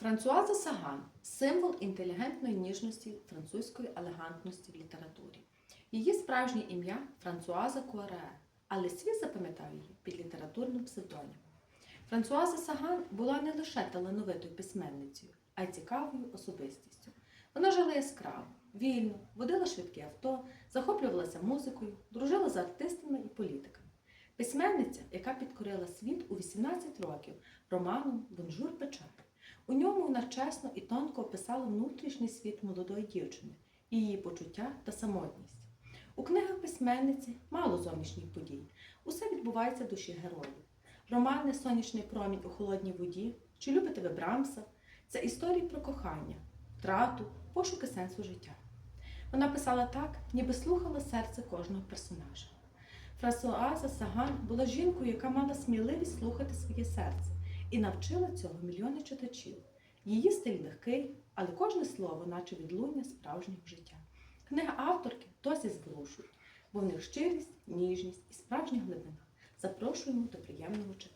Франсуаза Саган символ інтелігентної ніжності французької елегантності в літературі. Її справжнє ім'я Франсуаза Куаре, але світ запам'ятав її під літературним псевдонімом. Франсуаза Саган була не лише талановитою письменницею, а й цікавою особистістю. Вона жила яскраво, вільно, водила швидкі авто, захоплювалася музикою, дружила з артистами і політиками. Письменниця, яка підкорила світ у 18 років романом Бонжур Печаль. У ньому вона чесно і тонко описала внутрішній світ молодої дівчини, її почуття та самотність. У книгах письменниці мало зовнішніх подій. Усе відбувається в душі героїв. Романи Сонячний промінь у холодній воді чи любите ви Брамса це історії про кохання, втрату, пошуки сенсу життя. Вона писала так, ніби слухала серце кожного персонажа. Франсуаза Саган була жінкою, яка мала сміливість слухати своє серце і навчила цього мільйони читачів. Її стиль легкий, але кожне слово, наче відлуння справжнього життя. Книги авторки досі зворушують, бо в них щирість, ніжність і справжня глибина. Запрошуємо до приємного читання.